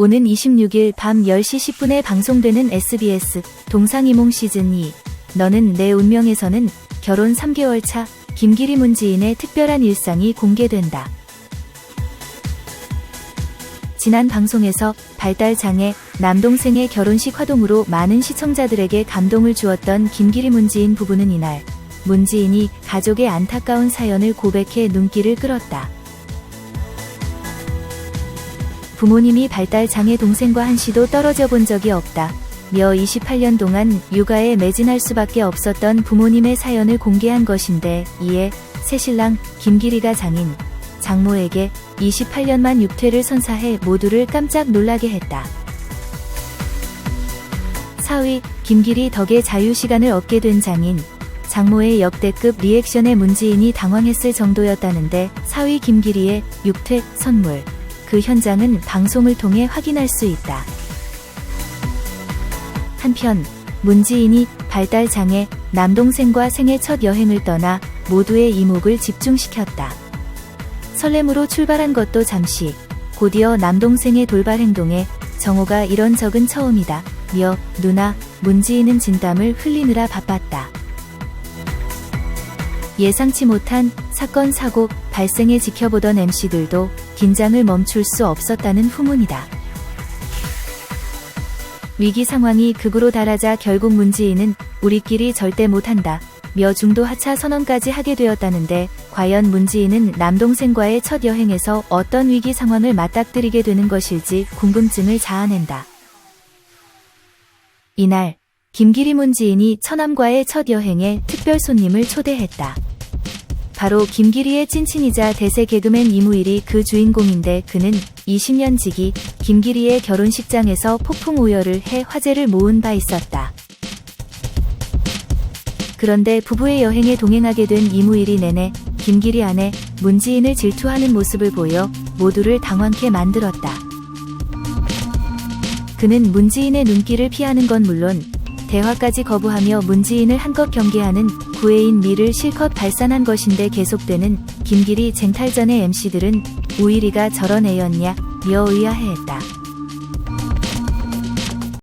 오는 26일 밤 10시 10분에 방송되는 SBS 동상이몽 시즌 2 너는 내 운명에서는 결혼 3개월 차 김기리 문지인의 특별한 일상이 공개된다. 지난 방송에서 발달장애 남동생의 결혼식 화동으로 많은 시청자들에게 감동을 주었던 김기리 문지인 부부는 이날 문지인이 가족의 안타까운 사연을 고백해 눈길을 끌었다. 부모님이 발달장애 동생과 한시도 떨어져 본 적이 없다. 며 28년 동안 육아에 매진할 수밖에 없었던 부모님의 사연을 공개한 것인데 이에 새신랑 김기리가 장인 장모에게 28년만 육퇴를 선사해 모두를 깜짝 놀라게 했다. 4위 김기리 덕에 자유시간을 얻게 된 장인 장모의 역대급 리액션에 문지인이 당황했을 정도였다는데 4위 김기리의 육퇴 선물 그 현장은 방송을 통해 확인할 수 있다. 한편 문지인이 발달 장애 남동생과 생애 첫 여행을 떠나 모두의 이목을 집중시켰다. 설렘으로 출발한 것도 잠시 곧이어 남동생의 돌발 행동에 정호가 이런 적은 처음이다. 며 누나 문지인은 진담을 흘리느라 바빴다. 예상치 못한 사건 사고 발생에 지켜보던 MC들도 긴장을 멈출 수 없었다는 후문이다. 위기 상황이 극으로 달하자 결국 문지인은 우리끼리 절대 못한다. 며 중도 하차 선언까지 하게 되었다는데 과연 문지인은 남동생과의 첫 여행에서 어떤 위기 상황을 맞닥뜨리게 되는 것일지 궁금증을 자아낸다. 이날 김기리 문지인이 처남과의 첫 여행에 특별 손님을 초대했다. 바로 김기리의 찐친이자 대세 개그맨 이무일이 그 주인공인데 그는 20년 지기 김기리의 결혼식장에서 폭풍 오열을 해 화제를 모은 바 있었다. 그런데 부부의 여행에 동행하게 된 이무일이 내내 김기리 아내 문지인을 질투하는 모습을 보여 모두를 당황케 만들었다. 그는 문지인의 눈길을 피하는 건 물론 대화까지 거부하며 문지인을 한껏 경계하는 구애인 미를 실컷 발산한 것인데 계속되는 김기리 쟁탈전의 MC들은 우일이가 저런 애였냐 며 의아해했다.